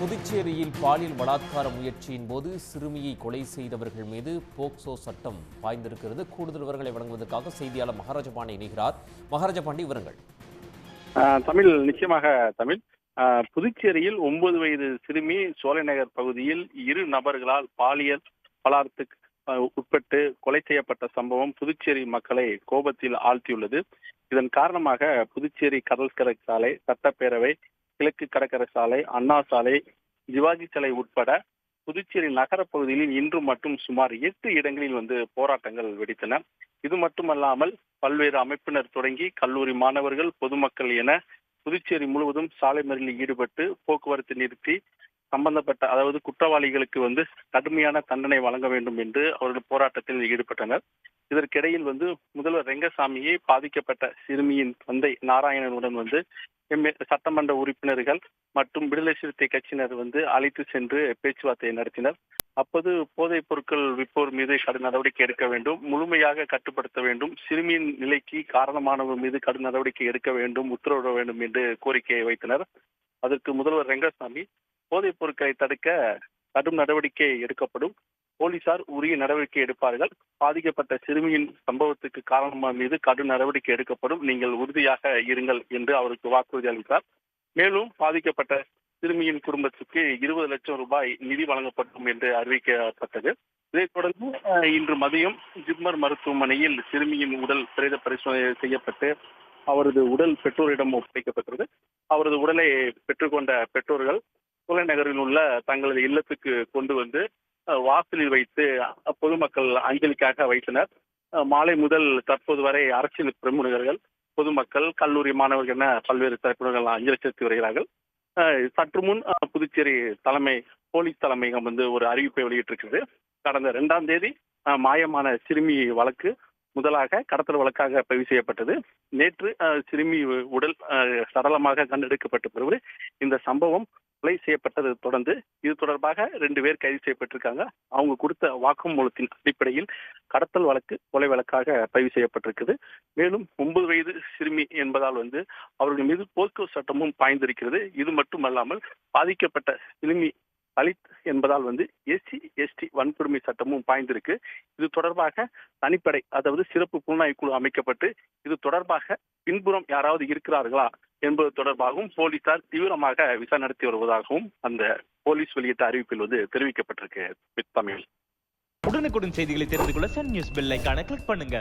புதுச்சேரியில் பாலியல் பலாத்கார முயற்சியின் போது சிறுமியை கொலை செய்தவர்கள் மீது போக்சோ சட்டம் பாய்ந்திருக்கிறது. கூடுதல் விவரங்களை வழங்குவதற்காக செய்தியாளர் மகாராஜ பாண்டி இணைகிறார். மகாராஜ பாண்டி விவரங்கள். ஆஹ் தமிழ் நிச்சயமாக தமிழ். ஆஹ் புதுச்சேரியில் ஒன்பது வயது சிறுமி சோலைநகர் பகுதியில் இரு நபர்களால் பாலியல் பலாத்துக்கு உட்பட்டு கொலை செய்யப்பட்ட சம்பவம் புதுச்சேரி மக்களை கோபத்தில் ஆழ்த்தியுள்ளது. இதன் காரணமாக புதுச்சேரி கடற்கரை சாலை சட்டப்பேரவை கிழக்கு கடற்கரை சாலை அண்ணா சாலை சிவாஜி சாலை உட்பட புதுச்சேரி நகர இன்று மட்டும் சுமார் எட்டு இடங்களில் வந்து போராட்டங்கள் வெடித்தன. இது மட்டுமல்லாமல் பல்வேறு அமைப்பினர் தொடங்கி கல்லூரி மாணவர்கள் பொதுமக்கள் என புதுச்சேரி முழுவதும் சாலை மறியலில் ஈடுபட்டு போக்குவரத்து நிறுத்தி சம்பந்தப்பட்ட அதாவது குற்றவாளிகளுக்கு வந்து கடுமையான தண்டனை வழங்க வேண்டும் என்று அவர்கள் போராட்டத்தில் ஈடுபட்டனர். இதற்கிடையில் வந்து முதல்வர் ரெங்கசாமியை பாதிக்கப்பட்ட சிறுமியின் தந்தை நாராயணனுடன் வந்து சட்டமன்ற உறுப்பினர்கள் மற்றும் விடுதலை சிறுத்தை கட்சியினர் வந்து அழைத்து சென்று பேச்சுவார்த்தையை நடத்தினர். அப்போது போதைப் பொருட்கள் விற்போர் மீது கடும் நடவடிக்கை எடுக்க வேண்டும் முழுமையாக கட்டுப்படுத்த வேண்டும் சிறுமியின் நிலைக்கு காரணமானவர் மீது கடும் நடவடிக்கை எடுக்க வேண்டும் உத்தரவிட வேண்டும் என்று கோரிக்கையை வைத்தனர். அதற்கு முதல்வர் ரெங்கசாமி போதைப் பொருட்களை தடுக்க கடும் நடவடிக்கை எடுக்கப்படும். போலீசார் உரிய நடவடிக்கை எடுப்பார்கள். பாதிக்கப்பட்ட சிறுமியின் சம்பவத்துக்கு காரணமான மீது கடும் நடவடிக்கை எடுக்கப்படும். நீங்கள் உறுதியாக இருங்கள் என்று அவருக்கு வாக்குறுதி அளித்தார். மேலும் பாதிக்கப்பட்ட சிறுமியின் குடும்பத்துக்கு இருபது லட்சம் ரூபாய் நிதி வழங்கப்படும் என்று அறிவிக்கப்பட்டது. இதைத் தொடர்ந்து இன்று மதியம் ஜிப்மர் மருத்துவமனையில் சிறுமியின் உடல் பிரேத பரிசோதனை செய்யப்பட்டு அவரது உடல் பெற்றோரிடம் ஒப்படைக்கப்பட்டது அவரது உடலை பெற்றுக்கொண்ட பெற்றோர்கள் நகரில் உள்ள தங்களது இல்லத்துக்கு கொண்டு வந்து வாசலில் வைத்து பொதுமக்கள் அஞ்சலிக்காக வைத்தனர். மாலை முதல் தற்போது வரை அரசியல் பிரமுகர்கள் பொதுமக்கள் கல்லூரி மாணவர்கள் என பல்வேறு தரப்பினர்கள் அஞ்சலி செலுத்தி வருகிறார்கள் சற்று முன் புதுச்சேரி தலைமை போலீஸ் தலைமையகம் வந்து ஒரு அறிவிப்பை வெளியிட்டிருக்கிறது. கடந்த இரண்டாம் தேதி மாயமான சிறுமி வழக்கு முதலாக கடத்தல் வழக்காக பதிவு செய்யப்பட்டது. நேற்று சிறுமி உடல் சடலமாக கண்டெடுக்கப்பட்ட பிறகு இந்த சம்பவம் கொலை செய்யப்பட்டதை தொடர்ந்து இது தொடர்பாக ரெண்டு பேர் கைது செய்யப்பட்டிருக்காங்க. அவங்க கொடுத்த வாக்குமூலத்தின் அடிப்படையில் கடத்தல் வழக்கு கொலை வழக்காக பதிவு செய்யப்பட்டிருக்குது. மேலும் ஒன்பது வயது சிறுமி என்பதால் வந்து அவர்கள் மீது போஸ்கோ சட்டமும் பாய்ந்திருக்கிறது. இது மட்டுமல்லாமல் பாதிக்கப்பட்ட சிறுமி தலித் என்பதால் வந்து எஸ்சி எஸ்டி வன்கொடுமை சட்டமும் பாய்ந்திருக்கு. இது தொடர்பாக தனிப்படை அதாவது சிறப்பு புலனாய்வு குழு அமைக்கப்பட்டு இது தொடர்பாக பின்புறம் யாராவது இருக்கிறார்களா என்பது தொடர்பாகவும் போலீசார் தீவிரமாக விசாரணை நடத்தி வருவதாகவும் அந்த போலீஸ் வெளியிட்ட அறிவிப்பில் வந்து தெரிவிக்கப்பட்டிருக்கு தமிழ். உடனுக்குடன் செய்திகளை தெரிந்து கொள்ள சன் நியூஸ் பெல் கிளிக் பண்ணுங்க.